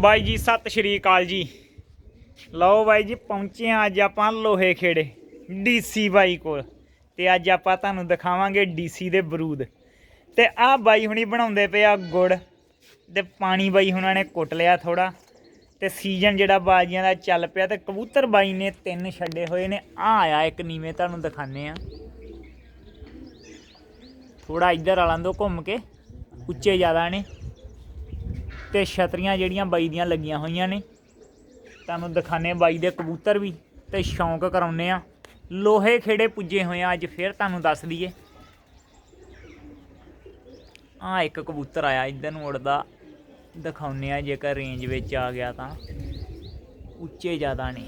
ਬਾਈ ਜੀ, ਸਤਿ ਸ਼੍ਰੀ ਅਕਾਲ ਜੀ। ਲਓ ਬਾਈ ਜੀ, ਪਹੁੰਚੇ ਆ ਅੱਜ ਆਪਾਂ ਲੋਹੇ ਖੇੜੇ, ਡੀਸੀ ਬਾਈ ਕੋਲ। ਤੇ ਅੱਜ ਆਪਾਂ ਤੁਹਾਨੂੰ ਦਿਖਾਵਾਂਗੇ ਡੀਸੀ ਦੇ ਬਰੂਦ। ਤੇ ਆਹ ਬਾਈ ਹੁਣੀ ਬਣਾਉਂਦੇ ਪਏ ਆ ਗੁੜ। ਤੇ ਪਾਣੀ ਬਾਈ ਹੁਣਾਂ ਨੇ ਕੁੱਟ ਲਿਆ ਥੋੜਾ ਤੇ ਸੀਜ਼ਨ ਜਿਹੜਾ ਬਾਜੀਆਂ ਦਾ ਚੱਲ ਪਿਆ ਤੇ ਕਬੂਤਰ ਬਾਈ ਨੇ ਤਿੰਨ ਛੱਡੇ ਹੋਏ ਨੇ। ਆ ਆਇਆ ਇੱਕ ਨੀਵੇਂ, ਤੁਹਾਨੂੰ ਦਿਖਾਣੇ ਆ ਥੋੜਾ ਇੱਧਰ ਆਲਾਂ ਦੋ ਘੁੰਮ ਕੇ, ਉੱਚੇ ਜ਼ਿਆਦਾ ਨੇ। ਤੇ ਛਤਰੀਆਂ ਜਿਹੜੀਆਂ ਬਾਈ ਦੀਆਂ ਲੱਗੀਆਂ ਹੋਈਆਂ ਨੇ। ਤੁਹਾਨੂੰ ਦਿਖਾਣੇ ਬਾਈ ਦੇ ਕਬੂਤਰ ਵੀ ਤੇ ਸ਼ੌਂਕ ਕਰਾਉਨੇ ਆ ਲੋਹੇ ਖੇੜੇ ਪੁੱਜੇ ਹੋਏ ਆ ਅੱਜ ਫੇਰ ਤੁਹਾਨੂੰ ਦੱਸ ਦਈਏ। ਆ ਇੱਕ ਕਬੂਤਰ ਆਇਆ, ਇੱਧਰ ਨੂੰ ਉੜਦਾ ਦਿਖਾਉਨੇ ਆ ਜੇਕਰ ਰੇਂਜ ਵਿੱਚ ਆ ਗਿਆ ਤਾਂ। ਉੱਚੇ ਜ਼ਿਆਦਾ ਨੇ।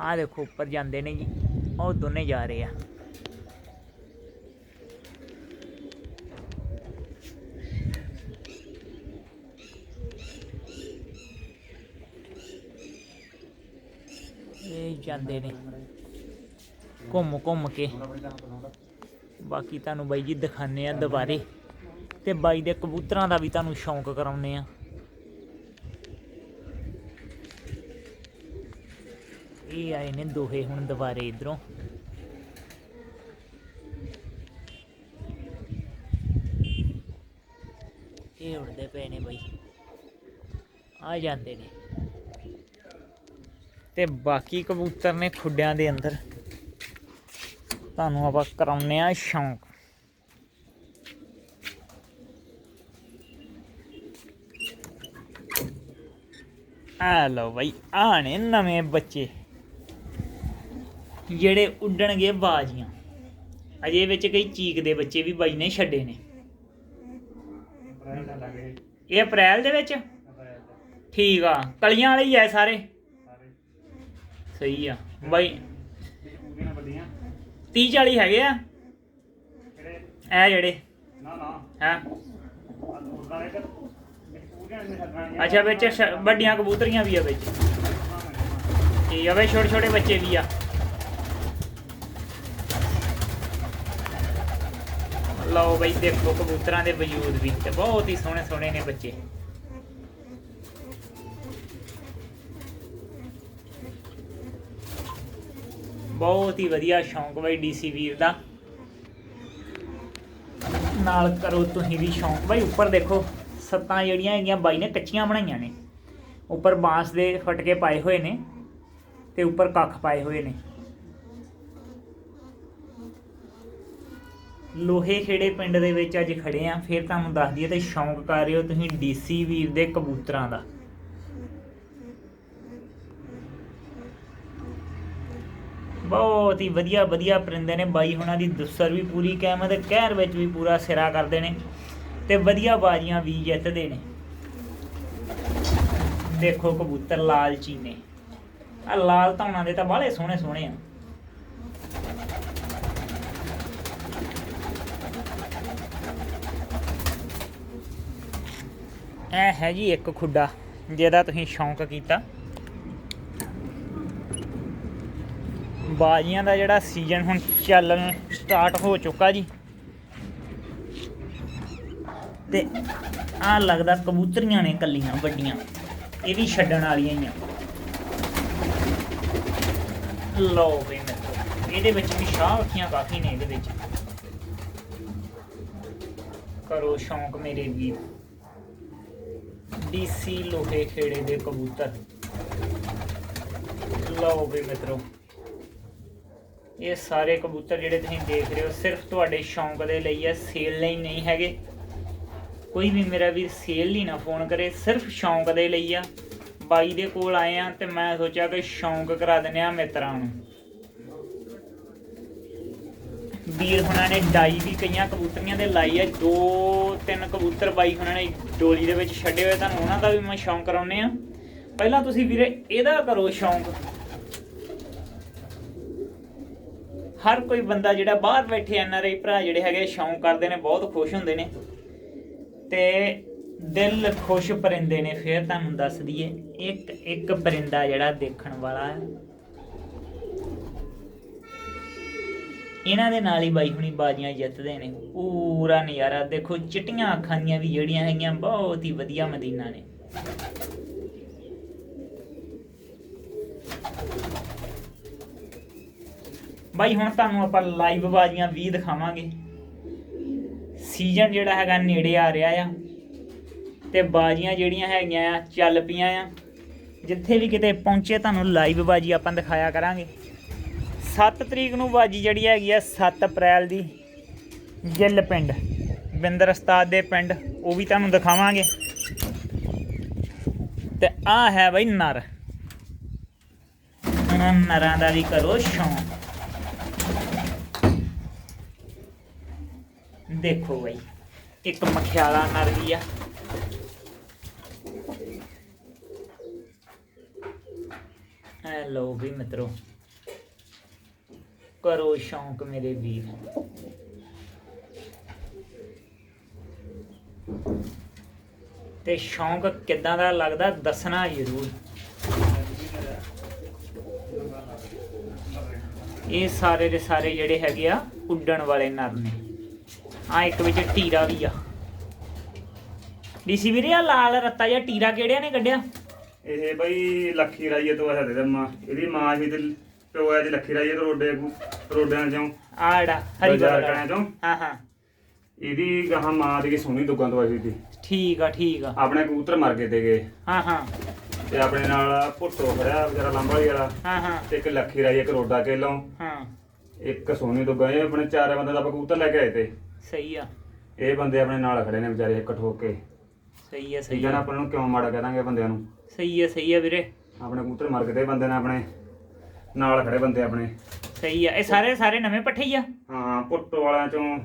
ਆ ਦੇਖੋ, ਉੱਪਰ ਜਾਂਦੇ ਨੇ ਜੀ। ਉਹ ਦੋਨੇ ਜਾ ਰਹੇ ਆ ਇਹ ਜਾਂਦੇ ਨੇ। ਘੁੰਮ ਘੁੰਮ ਕੇ। ਬਾਕੀ ਤੁਹਾਨੂੰ ਬਾਈ ਜੀ ਦਿਖਾਣੇ ਆ ਦੁਬਾਰੇ। ਤੇ ਬਾਈ ਦੇ ਕਬੂਤਰਾਂ ਦਾ ਵੀ ਤੁਹਾਨੂੰ ਸ਼ੌਂਕ ਕਰਾਉਨੇ ਆ ਇਹ ਆਏ ਨੇ ਦੋਹੇ ਹੁਣ ਦੁਬਾਰੇ ਇਧਰੋਂ। ਇਹ ਉੜਦੇ ਪਏ ਨੇ ਬਾਈ। ਆ ਜਾਂਦੇ ਨੇ। ਤੇ ਬਾਕੀ ਕਬੂਤਰ ਨੇ ਖੁੱਡਿਆਂ ਦੇ ਅੰਦਰ। ਤੁਹਾਨੂੰ ਆਪਾਂ ਕਰਾਉਨੇ ਆ ਸ਼ੌਂਕ। ਆ ਲਓ ਬਾਈ ਆ ਨੇ ਨਵੇਂ ਬੱਚੇ। ਜਿਹੜੇ ਉੱਡਣਗੇ ਬਾਜੀਆਂ। ਅਜੇ ਵਿੱਚ ਕਈ ਚੀਕ ਦੇ ਬੱਚੇ ਵੀ ਬਾਈ ਨੇ ਛੱਡੇ ਨੇ। ਇਹ ਅਪ੍ਰੈਲ ਦੇ ਵਿੱਚ? ਠੀਕ ਆ ਕਲੀਆਂ ਵਾਲੇ ਹੀ ਐ ਸਾਰੇ। ਸਹੀ ਆ। ਬਾਈ। 30 40 ਹੈਗੇ ਆ। ਇਹ ਜਿਹੜੇ। ਹੈ। ਅੱਛਾ, ਵਿੱਚ ਵੱਡੀਆਂ ਕਬੂਤਰੀਆਂ ਵੀ ਆ ਵਿੱਚ। ਠੀਕ ਆ ਵੇ ਛੋਟੇ ਛੋਟੇ ਬੱਚੇ ਵੀ ਆ। ਲਓ ਬਈ, ਦੇਖੋ ਕਬੂਤਰਾਂ ਦੇ ਵਜੂਦ ਵੀ ਤੇ ਬਹੁਤ ਹੀ ਸੋਹਣੇ ਸੋਹਣੇ ਨੇ ਬੱਚੇ। ਬਹੁਤ ਹੀ ਵਧੀਆ ਸ਼ੌਂਕ ਬਾਈ ਡੀਸੀ ਵੀਰ ਦਾ। ਨਾਲ ਕਰੋ ਤੁਸੀਂ ਵੀ ਸ਼ੌਂਕ ਬਈ, ਉੱਪਰ ਦੇਖੋ ਸੱਤਾਂ ਜਿਹੜੀਆਂ ਹੈਗੀਆਂ ਬਾਈ ਨੇ ਕੱਚੀਆਂ ਬਣਾਈਆਂ ਨੇ। ਉੱਪਰ ਬਾਂਸ ਦੇ ਫਟਕੇ ਪਾਏ ਹੋਏ ਨੇ ਤੇ ਉੱਪਰ ਕੱਖ ਪਾਏ ਹੋਏ ਨੇ। ਲੋਹੇ ਖੇੜੇ ਪਿੰਡ ਦੇ ਵਿੱਚ ਅੱਜ ਖੜੇ ਆ, ਫਿਰ ਤੁਹਾਨੂੰ ਦੱਸ ਦਈਏ ਤੇ ਸ਼ੌਂਕ ਕਰ ਰਹੇ ਹੋ ਤੁਸੀਂ ਡੀਸੀ ਵੀਰ ਦੇ ਕਬੂਤਰਾਂ ਦਾ। ਬਹੁਤ ਹੀ ਵਧੀਆ ਵਧੀਆ ਪਰਿੰਦੇ ਨੇ। ਬਾਈ ਹੁਣਾਂ ਦੀ ਦੁਸਰ ਵੀ ਪੂਰੀ ਕਾਇਮ ਤੇ ਕਹਿਰ ਵਿੱਚ ਵੀ ਪੂਰਾ ਸਿਰਾ ਕਰਦੇ ਨੇ ਤੇ ਵਧੀਆ ਬਾਜ਼ੀਆਂ ਵੀ ਜਿੱਤਦੇ ਨੇ। ਦੇਖੋ ਕਬੂਤਰ ਲਾਲ ਚੀਨੇ। ਆ ਲਾਲ ਧੌਣਾ ਦੇ ਤਾਂ ਬਾਹਲੇ ਸੋਹਣੇ ਸੋਹਣੇ ਆ। ਇਹ ਹੈ ਜੀ ਇੱਕ ਖੁੱਡਾ, ਜਿਹਦਾ ਤੁਸੀਂ ਸ਼ੌਂਕ ਕੀਤਾ। ਬਾਜ਼ੀਆਂ ਦਾ ਜਿਹੜਾ ਸੀਜ਼ਨ ਹੁਣ ਚੱਲਣ ਸਟਾਰਟ ਹੋ ਚੁੱਕਾ ਜੀ। ਤੇ ਆ ਲੱਗਦਾ ਕਬੂਤਰੀਆਂ ਨੇ ਕੱਲੀਆਂ, ਵੱਡੀਆਂ। ਇਹ ਵੀ ਛੱਡਣ ਵਾਲੀਆਂ ਹੀ ਆ। ਲਓ ਬਈ ਮਿੱਤਰੋ, ਇਹਦੇ ਵਿੱਚ ਵੀ ਸ਼ਾਹ ਅੱਖੀਆਂ ਕਾਫੀ ਨੇ ਇਹਦੇ ਵਿੱਚ। ਕਰੋ ਸ਼ੌਂਕ ਮੇਰੇ ਵੀਰ। ਡੀਸੀ ਲੋਹੇ ਖੇੜੇ ਦੇ ਕਬੂਤਰ। ਲਓ ਬਈ ਮਿੱਤਰੋ। ਇਹ ਸਾਰੇ ਕਬੂਤਰ ਜਿਹੜੇ ਤੁਸੀਂ ਦੇਖ ਰਹੇ ਹੋ, ਸਿਰਫ ਤੁਹਾਡੇ ਸ਼ੌਂਕ ਦੇ ਲਈ ਹੈ ਸੇਲ ਲਈ ਨਹੀਂ ਹੈਗੇ। ਕੋਈ ਵੀ ਮੇਰਾ ਵੀਰ ਸੇਲ ਲਈ ਨਾ ਫੋਨ ਕਰੇ, ਸਿਰਫ ਸ਼ੌਂਕ ਦੇ ਲਈ ਆ। ਬਾਈ ਦੇ ਕੋਲ ਆਏ ਆ ਤੇ ਮੈਂ ਸੋਚਿਆ ਕਿ ਸ਼ੌਂਕ ਕਰਾ ਦਿੰਨੇ ਆ ਮਿੱਤਰਾਂ ਨੂੰ। ਵੀਰ ਹੁਣਾਂ ਨੇ ਡਾਈ ਵੀ ਕਈਆਂ ਕਬੂਤਰੀਆਂ ਦੇ ਲਾਈ ਆ, ਦੋ ਤਿੰਨ ਕਬੂਤਰ ਬਾਈ ਹੁਣਾਂ ਨੇ ਡੋਲੀ ਦੇ ਵਿੱਚ ਛੱਡੇ ਹੋਏ, ਤੁਹਾਨੂੰ ਉਹਨਾਂ ਦਾ ਵੀ ਮੈਂ ਸ਼ੌਂਕ ਕਰਾਉਨੇ ਆ। ਪਹਿਲਾਂ ਤੁਸੀਂ ਵੀਰੇ ਇਹਦਾ ਕਰੋ ਸ਼ੌਂਕ। ਹਰ ਕੋਈ ਬੰਦਾ ਜਿਹੜਾ ਬਾਹਰ ਬੈਠੇ ਐਨ ਆਰ ਆਈ ਭਰਾ ਜਿਹੜੇ ਹੈਗੇ, ਸ਼ੌਂਕ ਕਰਦੇ ਨੇ, ਬਹੁਤ ਖੁਸ਼ ਹੁੰਦੇ ਨੇ। ਤੇ ਦਿਲ ਖੁਸ਼ ਪਰਿੰਦੇ ਨੇ, ਫਿਰ ਤੁਹਾਨੂੰ ਦੱਸ ਦਈਏ, ਇੱਕ ਇੱਕ ਪਰਿੰਦਾ ਜਿਹੜਾ ਦੇਖਣ ਵਾਲਾ ਹੈ। ਇਹਨਾਂ ਦੇ ਨਾਲ ਹੀ ਬਾਈ ਹੁਣੀ ਬਾਜੀਆਂ ਜਿੱਤਦੇ ਨੇ। ਪੂਰਾ ਨਜ਼ਾਰਾ, ਦੇਖੋ, ਚਿੱਟੀਆਂ ਅੱਖਾਂ ਦੀਆਂ ਵੀ ਜਿਹੜੀਆਂ ਹੈਗੀਆਂ, ਬਹੁਤ ਹੀ ਵਧੀਆ ਮਦੀਨਾ ਨੇ। ਬਾਈ, ਹੁਣ ਤੁਹਾਨੂੰ ਆਪਾਂ ਲਾਈਵ ਬਾਜੀਆਂ ਵੀ ਦਿਖਾਵਾਂਗੇ। ਸੀਜ਼ਨ ਜਿਹੜਾ ਹੈਗਾ ਨੇੜੇ ਆ ਰਿਹਾ ਆ ਤੇ ਬਾਜੀਆਂ ਜਿਹੜੀਆਂ ਹੈਗੀਆਂ ਆ, ਚੱਲ ਪਈਆਂ ਆ। ਜਿੱਥੇ ਵੀ ਕਿਤੇ ਪਹੁੰਚੇ ਤੁਹਾਨੂੰ ਲਾਈਵ ਬਾਜੀ ਆਪਾਂ ਦਿਖਾਇਆ ਕਰਾਂਗੇ। 7 ਤਰੀਕ ਨੂੰ ਬਾਜੀ ਜਿਹੜੀ ਹੈਗੀ ਆ 7 ਅਪ੍ਰੈਲ ਦੀ, ਗਿੱਲ ਪਿੰਡ, ਬਿੰਦਰ ਉਸਤਾਦ ਦੇ ਪਿੰਡ, ਉਹ ਵੀ ਤੁਹਾਨੂੰ ਦਿਖਾਵਾਂਗੇ। ਤੇ ਆ ਹੈ ਬਈ ਨਰ। ਉਹਨਾਂ ਨਰਾਂ ਦਾ ਵੀ ਕਰੋ ਸ਼ੌਂਕ। ਦੇਖੋ ਬਈ, ਇੱਕ ਮਖਿਆਲਾ ਨਰ ਵੀ ਆ। ਹੈਲੋ ਵੀ ਮਿੱਤਰੋ, ਕਰੋ ਸ਼ੌਂਕ ਮੇਰੇ ਵੀਰ। ਤੇ ਸ਼ੌਂਕ ਕਿੱਦਾਂ ਦਾ ਲੱਗਦਾ, ਦੱਸਣਾ ਜ਼ਰੂਰ। ਇਹ ਸਾਰੇ ਦੇ ਸਾਰੇ ਜਿਹੜੇ ਹੈਗੇ ਆ, ਉੱਡਣ ਵਾਲੇ ਨਰ ਨੇ। ਆ ਇੱਕ ਵਿੱਚ ਟੀਰਾ ਵੀ ਆ। ਡੀਸੀ ਵੀਰੇ ਆ ਲਾਲ ਰੱਤਾ ਜਾਂ ਟੀਰਾ ਕਿਹੜਿਆਂ ਨੇ ਕੱਢਿਆ? ਇਹ ਬਈ ਲੱਖੀ ਰਾਈਏ ਤੋਂ ਹੈ ਦੇ ਮਾਂ। ਇਹਦੀ ਮਾਂ ਸੀ ਤੇ ਪਿਓ ਹੈ ਦੀ ਲੱਖੀ ਰਾਈਏ ਤੋਂ ਰੋਡੇ ਰੋਡਿਆਂ ਚੋਂ। ਆ ਜਿਹੜਾ ਹਰੀ ਬਾਜ਼ਾਰ ਵਾਲਾ ਕਣਿਆਂ ਚੋਂ। ਹਾਂ ਹਾਂ। ਇਹਦੀ ਗਾਹਾਂ ਮਾਂ ਦੀ ਸੋਹਣੀ ਦੁੱਗਾਂ ਤੋਂ ਆਈ ਸੀ। ਠੀਕ ਆ ਠੀਕ ਆ। ਆਪਣੇ ਕਬੂਤਰ ਮਰ ਗਏ ਤੇਗੇ ਹਾਂ ਹਾਂ। ਤੇ ਆਪਣੇ ਨਾਲ ਭੁੱਟੋ ਖੜਿਆ ਵਿਚਾਰਾ ਲੰਬਾਲੀ ਵਾਲਾ ਹਾਂ ਹਾਂ। ਤੇ ਇੱਕ ਲੱਖੀ ਰਾਈਏ ਇੱਕ ਰੋਡਾ ਕੇਲੋਂ। ਹਾਂ। ਇੱਕ ਸੋਹਣੀ ਦੁੱਗਾ ਇਹ ਆਪਣੇ ਚਾਰੇ ਬੰਦੇ ਦਾ ਆਪਾਂ ਕਬੂਤਰ ਲੈ ਕੇ ਆਏ ਤੇ। ਸਹੀ ਆ। ਇਹ ਬੰਦੇ ਆਪਣੇ ਨਾਲ ਖੜੇ ਨੇ ਵਿਚਾਰੇ ਇੱਕ ਠੋਕ ਕੇ। ਸਹੀ ਆ ਠੀਕ ਸਹੀ ਹੈ ਨਾ ਆ। ਆਪਾਂ ਨੂੰ ਕਿਉਂ ਮਾੜਾ ਕਹਾਂਗੇ ਬੰਦਿਆਂ ਨੂੰ? ਸਹੀ ਆ ਸਹੀ ਆ ਵੀਰੇ। ਆਪਣੇ ਕਬੂਤਰ ਮਰ ਗਏ ਤੇ ਬੰਦੇ ਨੇ ਆਪਣੇ ਨਾਲ ਖੜੇ ਬੰਦੇ ਆਪਣੇ। ਸਹੀ ਆ ਇਹ ਸਾਰੇ ਸਾਰੇ ਨਵੇਂ ਪੱਠੇ ਹੀ ਆ? ਹਾਂ ਪੁੱਟੋ ਵਾਲਿਆਂ ਚੋਂ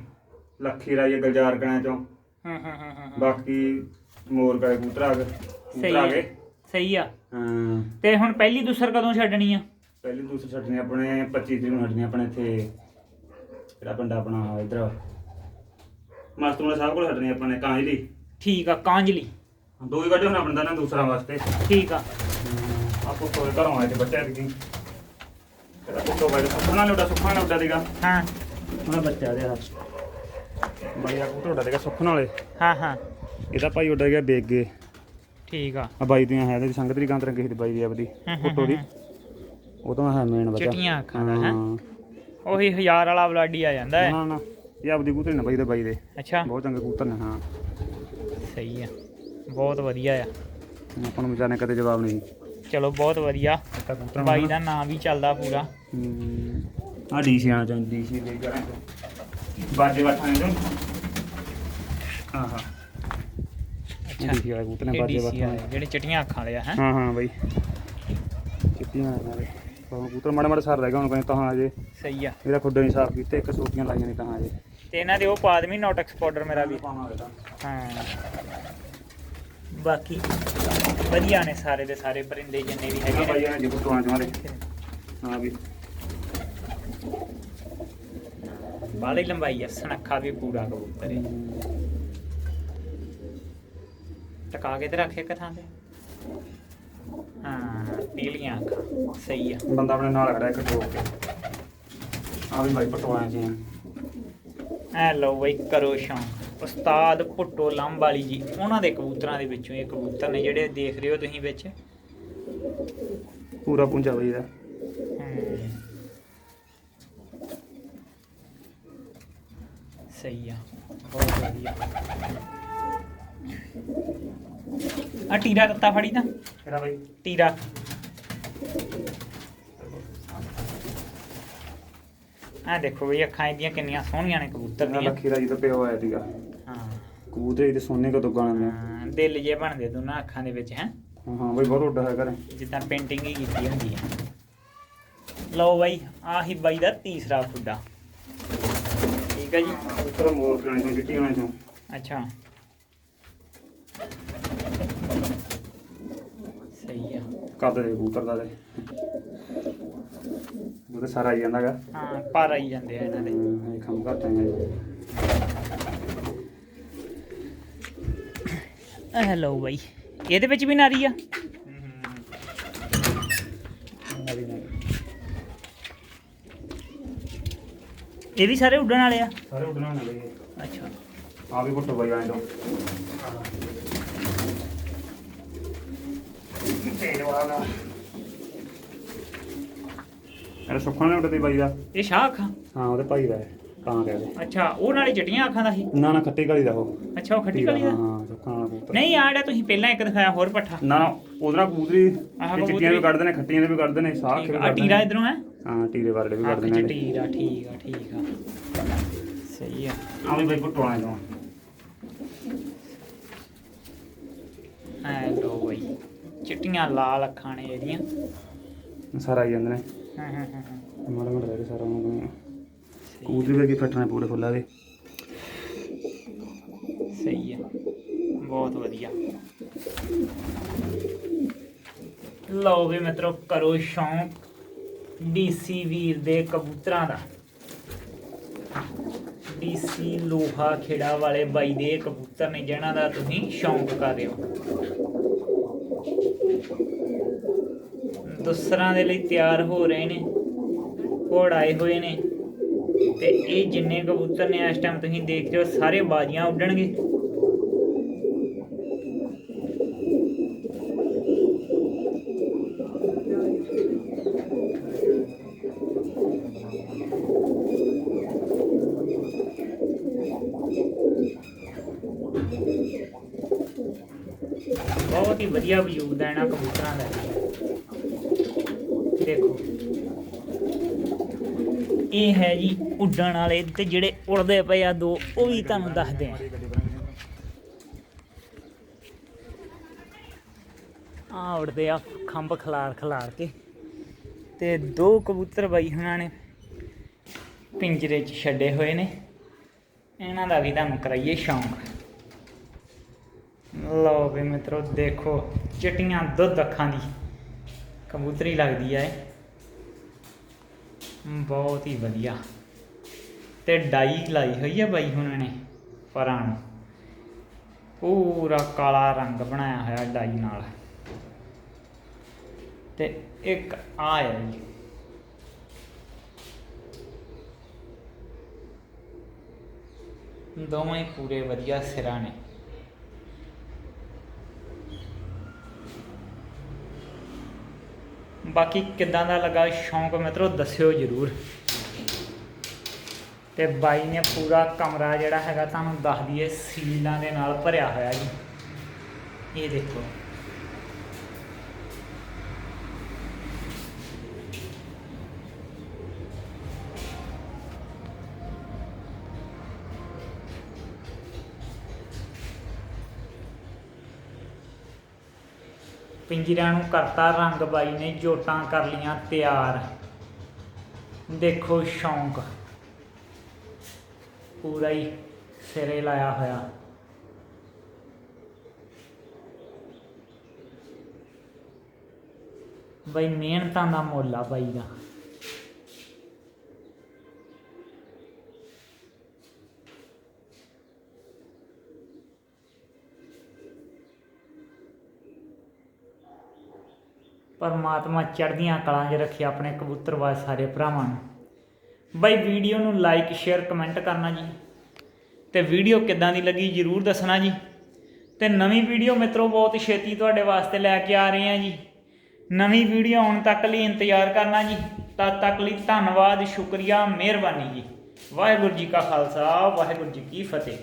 ਲੱਖੀ ਰਾਈਏ ਗਲਜਾਰ ਕਣਿਆਂ ਚੋਂ। ਹਾਂ ਹਾਂ ਹਾਂ ਹਾਂ। ਬਾਕੀ ਮੋਰ ਕਾ ਕਬੂਤਰ ਆ ਗਏ ਸਹੀ ਆ ਆ ਗਏ। ਸਹੀ ਆ। ਹਾਂ। ਤੇ ਹੁਣ ਪਹਿਲੀ ਦੂਸਰ ਕਦੋਂ ਛੱਡਣੀ ਆ? ਪਹਿਲੀ ਦੂਸਰੀ ਛੱਡਣੀ ਆਪਣੇ 25 ਤਰੀਕ ਨੂੰ ਛੱਡਣੀ ਆਪਣੇ ਇੱਥੇ। ਕਿਹੜਾ ਪਿੰਡ ਆ ਆਪਣਾ ਇਧਰ ਮਸਤੂਣਾ ਸਾਹਿਬ ਕੋਲ ਛੱਡਣੀ ਆਪਾਂ ਨੇ ਕਾਂਜਲੀ। ਠੀਕ ਆ ਕਾਂਜਲੀ। ਦੋ ਹੀ ਕੱਢੇ ਹੁਣ ਆਪਣੇ ਦਾ ਨਾ ਦੂਸਰਾ ਵਾਸਤੇ। ਠੀਕ ਆ। ਆਪੋ ਕੋਲ ਘਰੋਂ ਆਏ ਤੇ ਬੱਚਾ ਦੀ ਕਿਹੜਾ ਪੁੱਟੋ ਬਾਈ ਸੁਖਣਾ ਲੋਟਾ ਸੁਖਣਾ ਲੋਟਾ ਦੀਗਾ ਹਾਂ। ਉਹਦਾ ਬੱਚਾ ਦੇ ਹੱਥ। ਬੜੀਆ ਕਬੂਤਰ ਉੱਡਾ ਦੇਗਾ ਸੁਖਣ ਵਾਲੇ ਹਾਂ ਹਾਂ। ਇਹਦਾ ਭਾਈ ਉੱਡਾ ਗਿਆ ਬੇਗੇ। ਠੀਕ ਆ। ਆ ਬਾਈ ਦੀਆਂ ਹੈ ਤੇ ਸੰਗਤ ਦੀ ਗਾਂਤ ਰੰਗੀ ਦੀ ਬਾਈ ਦੀ ਆਪਦੀ ਫੋਟੋ ਦੀ। ਉਹ ਤਾਂ ਹੈ ਮੇਨ ਬੱਚਾ ਚਿੱਟੀਆਂ ਅੱਖਾਂ ਦਾ ਹੈ? ਹਾਂ। ਉਹੀ ਹਜ਼ਾਰ ਵਾਲਾ ਬਲਾਡੀ ਆ ਜਾਂਦਾ ਹੈ। ਨਾ ਨਾ। ਇਹ ਆਪਦੀ ਕਬੂਤਰ ਨੇ ਬਾਈ ਦੇ ਬਾਈ ਦੇ। ਅੱਛਾ। ਬਹੁਤ ਚੰਗੇ ਕਬੂਤਰ ਨੇ ਹਾਂ। ਸਹੀ ਆ। ਬਹੁਤ ਵਧੀਆ ਆ। ਆਪਾਂ ਨੂੰ ਵਿਚਾਰੇ ਕਦੇ ਜਵਾਬ ਨਹੀਂ। ਚਲੋ ਬਹੁਤ ਵਧੀਆ। ਦਿੱਤਾ ਕਬੂਤਰਾਂ ਨੂੰ ਬਾਈ ਨਾ। ਦਾ ਨਾਮ ਵੀ ਚੱਲਦਾ ਪੂਰਾ। ਆ ਡੀਸੀ ਆਣਾ ਚਾਹੁੰਦੀ ਡੀਸੀ ਦੇ ਕਰਾਂ ਬਾਜੇ ਵਾਠਾਂ ਚੋਂ ਹਾਂ ਹਾਂ ਅੱਛਾ। ਡੀਸੀ ਵਾਲੇ ਕਬੂਤਰ ਨੇ ਬਾਜੇ ਵਾਲੇ, ਜਿਹੜੇ ਚਿੱਟੀਆਂ ਅੱਖਾਂ ਵਾਲੇ ਆ ਹੈ? ਹਾਂ ਹਾਂ ਬਾਈ। ਚਿੱਟੀਆਂ ਨਾਲੇ ਕਬੂਤਰ ਮਾੜਾ ਮਾੜਾ ਸਾਰ ਰਹਿ ਗਿਆ ਹੁਣ ਕਹਿੰਦੇ ਤਾਂ ਅਜੇ ਸਹੀ ਆ। ਇਹਦਾ ਖੁੱਡੇ ਨਹੀਂ ਸਾਫ਼ ਕੀਤੇ ਇੱਕ ਸੋਟੀਆਂ ਲਾਈਆਂ ਨਹੀਂ ਤਾਂ ਅਜੇ ਤੇ ਇਹਨਾਂ ਦੇ ਉਹ ਪਾਦਮੀ ਨੋਟ ਐਕਸਪੋਰਟਰ ਮੇਰਾ ਵੀ। ਹਾਂ। ਬਾਕੀ ਵਧੀਆ ਨੇ ਸਾਰੇ ਦੇ ਸਾਰੇ ਪਰਿੰਦੇ ਜਿੰਨੇ ਵੀ ਹੈਗੇ ਹੈਗੇ ਨੇ। ਬਾਈਆਂ ਨੇ ਜਿੱਕੂ ਟਵਾਂ ਚਵਾਂ ਦੇ ਹਾਂ ਵੀ ਬਾਲੀ ਲੰਬਾਈ ਆ ਸਨੱਖਾ ਵੀ ਪੂਰਾ ਕਬੂਤਰ ਹੈ। ਟਕਾ ਕੇ ਤੇ ਰੱਖੇ ਇੱਕ ਥਾਂ ਤੇ। ਹਾਂ ਪੀਲੀਆਂ ਅੱਖਾਂ ਸਹੀ ਆ। ਬੰਦਾ ਆਪਣੇ ਨਾਲ ਖੜਾ ਇੱਕ ਠੋਕ ਕੇ। ਆ ਵੀ ਬਾਈ ਪਟਵਾਇਆ ਜੀ ਐ ਲਓ ਬਈ ਕਰੋ ਸ਼ੌਂਕ। ਉਸਤਾਦ ਭੁੱਟੋ ਲੰਬ ਵਾਲੀ ਜੀ ਉਹਨਾਂ ਦੇ ਕਬੂਤਰਾਂ ਦੇ ਵਿੱਚੋਂ ਇਹ ਕਬੂਤਰ ਨੇ ਜਿਹੜੇ ਦੇਖ ਰਹੇ ਹੋ ਤੁਸੀਂ ਵਿੱਚ? ਪੂਰਾ ਪੁੰਜਾ ਬਾਈ ਦਾ। ਸਹੀ ਆ ਬਹੁਤ ਵਧੀਆ। ਆ ਟੀਰਾ ਰੱਤਾ ਫੜੀ ਤਾਂ। ਕਿਹੜਾ ਬਾਈ? ਟੀਰਾ। ਆ ਦੇਖੋ ਵੀ ਅੱਖਾਂ ਇਹਦੀਆਂ ਕਿੰਨੀਆਂ ਸੋਹਣੀਆਂ ਨੇ ਕਬੂਤਰ ਦੀਆਂ। ਲੱਖੀ ਰਾਜੀ ਤੋਂ ਪਿਓ ਆਇਆ ਸੀਗਾ। ਹਾਂ। ਕਬੂਤਰ ਇਹਦੇ ਸੋਨੇ ਕੋ ਦੁਕਾਨ ਨੇ? ਹਾਂ, ਦਿਲ ਜੇ ਬਣਦੇ ਦੋਨਾਂ ਅੱਖਾਂ ਦੇ ਵਿੱਚ ਹੈ। ਹਾਂ ਹਾਂ ਬਾਈ ਬਹੁਤ ਵੱਡਾ ਹੈ ਘਰੇ ਜਿੱਦਾਂ ਪੇਂਟਿੰਗ ਹੀ ਕੀਤੀ ਹੁੰਦੀ ਹੈ। ਲਓ ਬਾਈ ਆਹੀ ਬਾਈ ਦਾ ਤੀਸਰਾ ਖੁੱਡਾ ਠੀਕ ਹੈ ਜੀ। ਉੱਤਰ ਮੋਰ ਕਰਾਣੇ ਤੋਂ ਚਿੱਟੀ ਹੋਣੇ ਤੋਂ? ਅੱਛਾ। ਸਹੀ ਆ। ਕੱਦ ਦੇ ਕਬੂਤਰ ਦਾ ਦੇ। ਉਹਦੇ ਸਾਰਾ ਆਈ ਜਾਂਦਾਗਾ। ਹਾਂ ਪਰ ਆਈ ਜਾਂਦੇ ਆ ਇਹਨਾਂ ਦੇ। ਇਹ ਕੰਮ ਕਰਤਾ ਹੈ ਇਹ ਲਓ ਬਾਈ ਇਹਦੇ ਵਿੱਚ ਵੀ ਨਾਰੀ ਆ? ਇਹ ਵੀ ਸਾਰੇ ਉੱਡਣ ਵਾਲੇ ਆ? ਸਾਰੇ ਉੱਡਣਾ ਨਾ ਲਈਏ ਅੱਛਾ। ਆ ਵੀ ਘੁੱਟੋ ਬਾਈ ਆਏ ਤੋਂ। ਤੇਲ ਵਾਲਾ ਇਹ ਸੁੱਖਣ ਨੇ ਉੱਡਦੀ ਬਾਈ ਦਾ। ਇਹ ਸ਼ਾਹ ਅੱਖਾਂ? ਹਾਂ ਉਹਦੇ ਭਾਈ ਦਾ ਹੈ ਕਾਂ ਦੇ। ਉਹਦੇ ਅੱਛਾ ਉਹ ਨਾਲੇ ਚਟੀਆਂ ਅੱਖਾਂ ਦਾ ਸੀ? ਨਾ ਨਾ ਖੱਟੀ ਕਾਲੀ ਦਾ ਉਹ। ਅੱਛਾ ਉਹ ਖੱਟੀ ਕਾਲੀ ਦਾ? ਹਾਂ ਸੁੱਖਣ ਵਾਲਾ ਕਬੂਤਰ। ਨਹੀਂ ਆ ਜਿਹੜਾ ਤੁਸੀਂ ਪਹਿਲਾਂ ਇੱਕ ਦਿਖਾਇਆ ਹੋਰ ਪੱਠਾ। ਨਾ ਨਾ ਉਹਦਾ ਕਬੂਤਰੀ ਆਹ ਇਹ ਚਿੱਟੀਆਂ ਕਬੂਤਰੀ। ਵੀ ਕੱਢਦੇ ਨੇ ਖੱਟੀਆਂ ਦੇ ਵੀ ਕੱਢਦੇ ਨੇ ਸਾਖ ਠੀਕ ਵੀ ਆ ਟੀਰਾ ਇਧਰੋਂ ਹੈ? ਹਾਂ ਟੀਰੇ ਵਾਲੇ ਵੀ ਕੱਢਦੇ ਨੇ ਚ ਟੀਰਾ ਠੀਕ ਆ ਠੀਕ ਆ। ਸਹੀ ਆ। ਆ ਵੀ ਬਾਈ ਆਏ ਤੋਂ ਐ ਲੋ ਬਈ ਚਿੱਟੀਆਂ ਲਾਲ ਅੱਖਾਂ ਨੇ ਇਹਦੀਆਂ। ਸਾਰਾ ਆਈ ਜਾਂਦੇ ਨੇ। ਮਾੜਾ ਮਾੜਾ ਰਹਿ ਗਿਆ ਸਾਰਾ ਉਹਨਾਂ ਕਬੂਤਰੀ ਵੀ ਫਟਣਾ ਪੂਰੇ ਫੁੱਲਾ ਦੇ? ਸਹੀ ਹੈ ਬਹੁਤ ਵਧੀਆ। ਲਓ ਵੀ ਮਿੱਤਰੋ, ਕਰੋ ਸ਼ੌਂਕ ਡੀਸੀ ਵੀਰ ਦੇ ਕਬੂਤਰਾਂ ਦਾ। ਡੀਸੀ ਲੋਹਾ ਖੇੜਾ ਵਾਲੇ ਬਾਈ ਦੇ ਕਬੂਤਰ ਨੇ ਜਿਹਨਾਂ ਦਾ ਤੁਸੀਂ ਸ਼ੌਂਕ ਕਰ ਰਹੇ ਹੋ। ਦੂਸਰਾਂ ਦੇ ਲਈ ਤਿਆਰ ਹੋ ਰਹੇ ਨੇ, ਘੋੜ ਆਏ ਹੋਏ ਨੇ ਤੇ ਇਹ ਜਿੰਨੇ ਕਬੂਤਰ ਨੇ ਇਸ ਟਾਈਮ ਤੁਸੀਂ ਦੇਖਦੇ ਹੋ ਸਾਰੇ ਬਾਜ਼ੀਆਂ ਉੱਡਣਗੇ। ਬਹੁਤ ਹੀ ਵਧੀਆ ਵਜੂਦ ਹੈ ਇਹਨਾਂ ਕਬੂਤਰਾਂ ਦਾ। ਦੇਖੋ। ਇਹ ਹੈ ਜੀ ਉੱਡਣ ਵਾਲੇ ਤੇ ਜਿਹੜੇ ਉੜਦੇ ਪਏ ਆ ਦੋ, ਉਹ ਵੀ ਤੁਹਾਨੂੰ ਦੱਸਦੇ ਆ। ਆ ਉੜਦੇ ਆ ਖੰਭ ਖਲਾਰ ਖਲਾਰ ਕੇ ਤੇ ਦੋ ਕਬੂਤਰ ਬਾਈ ਹੁਣਾਂ ਨੇ ਪਿੰਜਰੇ 'ਚ ਛੱਡੇ ਹੋਏ ਨੇ। ਇਹਨਾਂ ਦਾ ਵੀ ਤੁਹਾਨੂੰ ਕਰਾਈਏ ਸ਼ੌਂਕ। ਲਓ ਵੀ ਮਿੱਤਰੋ, ਦੇਖੋ ਚਿੱਟੀਆਂ ਦੁੱਧ ਅੱਖਾਂ ਦੀ। ਕਬੂਤਰੀ ਲੱਗਦੀ ਆ ਇਹ। ਬਹੁਤ ਹੀ ਵਧੀਆ। ਤੇ ਡਾਈ ਲਾਈ ਹੋਈ ਹੈ ਬਾਈ ਹੁਣਾਂ ਨੇ ਪਰਾਂ ਨੂੰ। ਪੂਰਾ ਕਾਲਾ ਰੰਗ ਬਣਾਇਆ ਹੋਇਆ ਡਾਈ ਨਾਲ। ਤੇ ਇੱਕ ਆ ਹੈ ਜੀ। ਦੋਵੇਂ ਪੂਰੇ ਵਧੀਆ ਸਿਰਾਂ ਨੇ। ਬਾਕੀ ਕਿੱਦਾਂ ਦਾ ਲੱਗਾ ਸ਼ੌਂਕ ਮਿੱਤਰੋ, ਦੱਸਿਓ ਜਰੂਰ। ਤੇ ਬਾਈ ਨੇ ਪੂਰਾ ਕਮਰਾ ਜਿਹੜਾ ਹੈਗਾ ਤੁਹਾਨੂੰ ਦੱਸ ਦਈਏ, ਸੀਲਾਂ ਦੇ ਨਾਲ ਭਰਿਆ ਹੋਇਆ ਜੀ। ਇਹ ਦੇਖੋ। ਪਿੰਜਰਿਆਂ ਨੂੰ ਕਰਤਾ ਰੰਗ ਬਾਈ ਨੇ, ਜੋਟਾਂ ਕਰ ਲੀਆਂ ਤਿਆਰ। ਦੇਖੋ ਸ਼ੌਂਕ। ਪੂਰਾ ਹੀ ਸਿਰੇ ਲਾਇਆ ਹੋਇਆ। ਬਈ ਮਿਹਨਤਾਂ ਦਾ ਮੁੱਲ ਆ ਬਾਈ ਦਾ। ਪਰਮਾਤਮਾ ਚੜ੍ਹਦੀਆਂ ਕਲਾਂ 'ਚ ਰੱਖੇ ਆਪਣੇ ਕਬੂਤਰਬਾਜ਼ ਸਾਰੇ ਭਰਾਵਾਂ ਨੂੰ। ਬਈ ਵੀਡੀਓ ਨੂੰ ਲਾਈਕ ਸ਼ੇਅਰ ਕਮੈਂਟ ਕਰਨਾ ਜੀ। ਤੇ ਵੀਡੀਓ ਕਿੱਦਾਂ ਦੀ ਲੱਗੀ ਜਰੂਰ ਦੱਸਣਾ ਜੀ। ਤੇ ਨਵੀਂ ਵੀਡੀਓ ਮਿੱਤਰੋ ਬਹੁਤ ਛੇਤੀ ਤੁਹਾਡੇ ਵਾਸਤੇ ਲੈ ਕੇ ਆ ਰਹੇ ਹਾਂ ਜੀ। ਨਵੀਂ ਵੀਡੀਓ ਆਉਣ ਤੱਕ ਲਈ ਇੰਤਜ਼ਾਰ ਕਰਨਾ ਜੀ। ਤਦ ਤੱਕ ਲਈ ਧੰਨਵਾਦ, ਸ਼ੁਕਰੀਆ, ਮਿਹਰਬਾਨੀ ਜੀ। ਵਾਹਿਗੁਰੂ ਜੀ ਕਾ ਖਾਲਸਾ, ਵਾਹਿਗੁਰੂ ਜੀ ਕੀ ਫਤਿਹ।